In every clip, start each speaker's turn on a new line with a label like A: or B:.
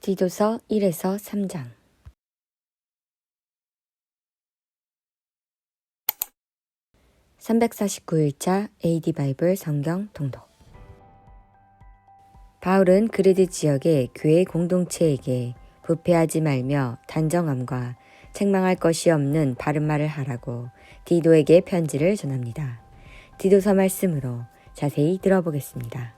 A: 디도서 1에서 3장 (349일차) AD 바이블 성경 통독 바울은 그리드 지역의 교회 공동체에게 부패하지 말며 단정함과 책망할 것이 없는 바른 말을 하라고 디도에게 편지를 전합니다. 디도서 말씀으로 자세히 들어보겠습니다.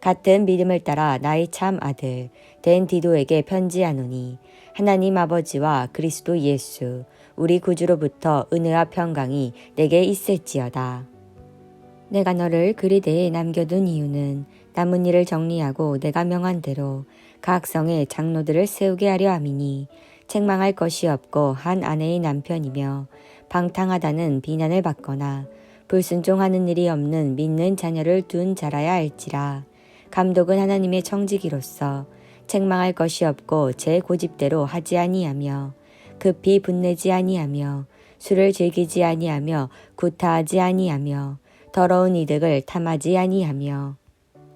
A: 같은 믿음을 따라 나의 참 아들 된 디도에게 편지하노니 하나님 아버지와 그리스도 예수 우리 구주로부터 은혜와 평강이 내게 있을지어다. 내가 너를 그리대에 남겨둔 이유는 남은 일을 정리하고 내가 명한 대로 각 성의 장로들을 세우게 하려 함이니 책망할 것이 없고 한 아내의 남편이며 방탕하다는 비난을 받거나 불순종하는 일이 없는 믿는 자녀를 둔 자라야 할지라 감독은 하나님의 청지기로서 책망할 것이 없고 제 고집대로 하지 아니하며 급히 분내지 아니하며 술을 즐기지 아니하며 구타하지 아니하며 더러운 이득을 탐하지 아니하며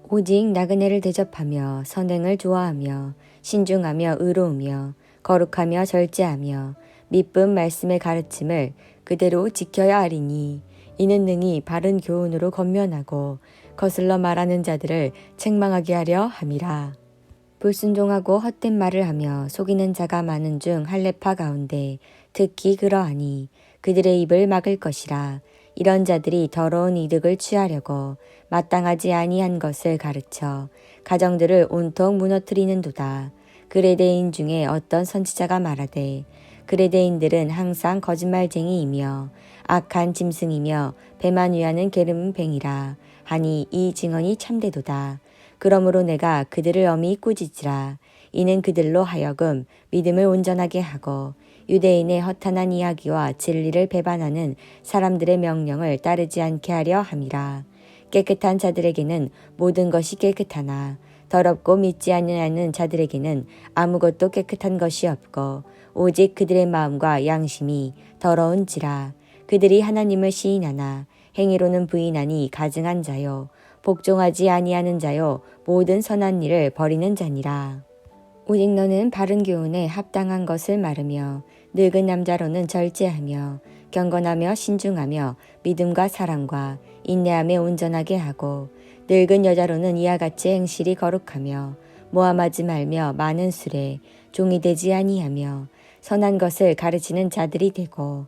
A: 오직 나그네를 대접하며 선행을 좋아하며 신중하며 의로우며 거룩하며 절제하며 미쁜 말씀의 가르침을 그대로 지켜야 하리니 이는 능히 바른 교훈으로 건면하고 거슬러 말하는 자들을 책망하게 하려 함이라. 불순종하고 헛된 말을 하며 속이는 자가 많은 중 할례파 가운데 특히 그러하니 그들의 입을 막을 것이라. 이런 자들이 더러운 이득을 취하려고 마땅하지 아니한 것을 가르쳐 가정들을 온통 무너뜨리는도다. 그레데인 중에 어떤 선지자가 말하되 그레데인들은 항상 거짓말쟁이이며 악한 짐승이며 배만 위하는 게으름뱅이라 하니 이 증언이 참되도다. 그러므로 내가 그들을 엄히 꾸짖으라. 이는 그들로 하여금 믿음을 온전하게 하고 유대인의 허탄한 이야기와 진리를 배반하는 사람들의 명령을 따르지 않게 하려 함이라. 깨끗한 자들에게는 모든 것이 깨끗하나 더럽고 믿지 않는 자들에게는 아무것도 깨끗한 것이 없고 오직 그들의 마음과 양심이 더러운지라 그들이 하나님을 시인하나 행위로는 부인하니 가증한 자요 복종하지 아니하는 자요 모든 선한 일을 버리는 자니라. 오직 너는 바른 교훈에 합당한 것을 말하며 늙은 남자로는 절제하며 경건하며 신중하며 믿음과 사랑과 인내함에 온전하게 하고 늙은 여자로는 이와 같이 행실이 거룩하며 모함하지 말며 많은 술에 종이 되지 아니하며 선한 것을 가르치는 자들이 되고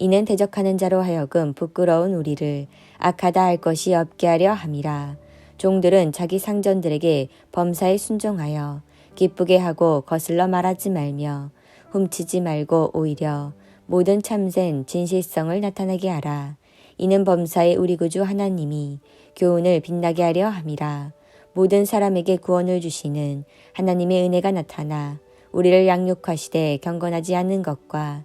A: 이는 대적하는 자로 하여금 부끄러운 우리를 악하다 할 것이 없게 하려 함이라. 종들은 자기 상전들에게 범사에 순종하여 기쁘게 하고 거슬러 말하지 말며 훔치지 말고 오히려 모든 참된 진실성을 나타나게 하라. 이는 범사의 우리 구주 하나님이 교훈을 빛나게 하려 함이라. 모든 사람에게 구원을 주시는 하나님의 은혜가 나타나 우리를 양육하시되 경건하지 않는 것과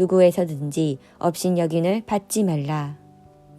A: 누구에서든지 업신여긴을 받지 말라.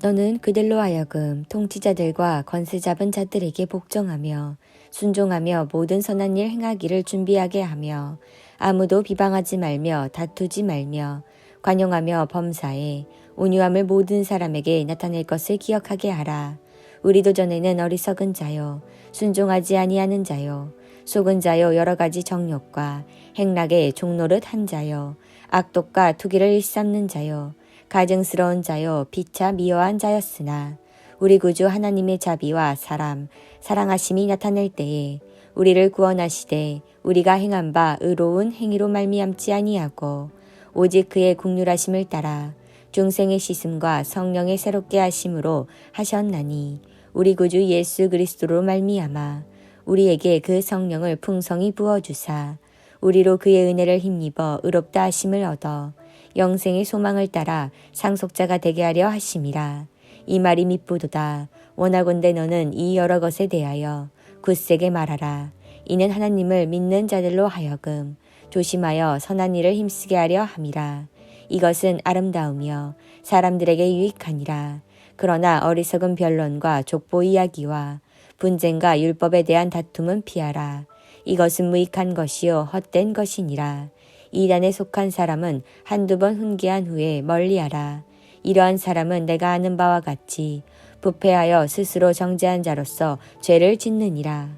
A: 너는 그들로 하여금 통치자들과 권세 잡은 자들에게 복종하며 순종하며 모든 선한 일 행하기를 준비하게 하며 아무도 비방하지 말며 다투지 말며 관용하며 범사에 온유함을 모든 사람에게 나타낼 것을 기억하게 하라. 우리도 전에는 어리석은 자요 순종하지 아니하는 자요 속은 자요 여러 가지 정욕과 행락의 종노릇 한 자요 악독과 투기를 일삼는 자요. 가증스러운 자요. 피차 미워한 자였으나 우리 구주 하나님의 자비와 사람 사랑하심이 나타날 때에 우리를 구원하시되 우리가 행한 바 의로운 행위로 말미암지 아니하고 오직 그의 국률하심을 따라 중생의 씻음과 성령의 새롭게 하심으로 하셨나니 우리 구주 예수 그리스도로 말미암아 우리에게 그 성령을 풍성히 부어 주사 우리로 그의 은혜를 힘입어 의롭다 하심을 얻어 영생의 소망을 따라 상속자가 되게 하려 하심이라. 이 말이 미쁘도다. 원하건대 너는 이 여러 것에 대하여 굳세게 말하라. 이는 하나님을 믿는 자들로 하여금 조심하여 선한 일을 힘쓰게 하려 함이라. 이것은 아름다우며 사람들에게 유익하니라. 그러나 어리석은 변론과 족보 이야기와 분쟁과 율법에 대한 다툼은 피하라. 이것은 무익한 것이요 헛된 것이니라. 이단에 속한 사람은 한두 번 훈계한 후에 멀리하라. 이러한 사람은 내가 아는 바와 같이 부패하여 스스로 정죄한 자로서 죄를 짓느니라.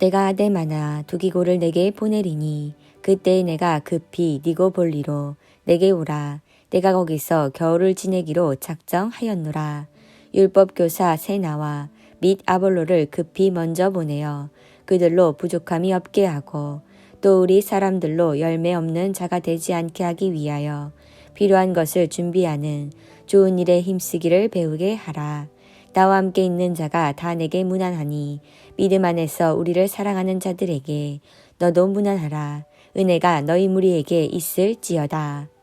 A: 내가 아데마나 두기고를 내게 보내리니 그때 내가 급히 니고 볼리로 내게 오라. 내가 거기서 겨울을 지내기로 작정하였노라. 율법교사 세나와 및 아볼로를 급히 먼저 보내어 그들로 부족함이 없게 하고 또 우리 사람들로 열매 없는 자가 되지 않게 하기 위하여 필요한 것을 준비하는 좋은 일에 힘쓰기를 배우게 하라. 나와 함께 있는 자가 다 내게 무난하니 믿음 안에서 우리를 사랑하는 자들에게 너도 무난하라. 은혜가 너희 무리에게 있을지어다.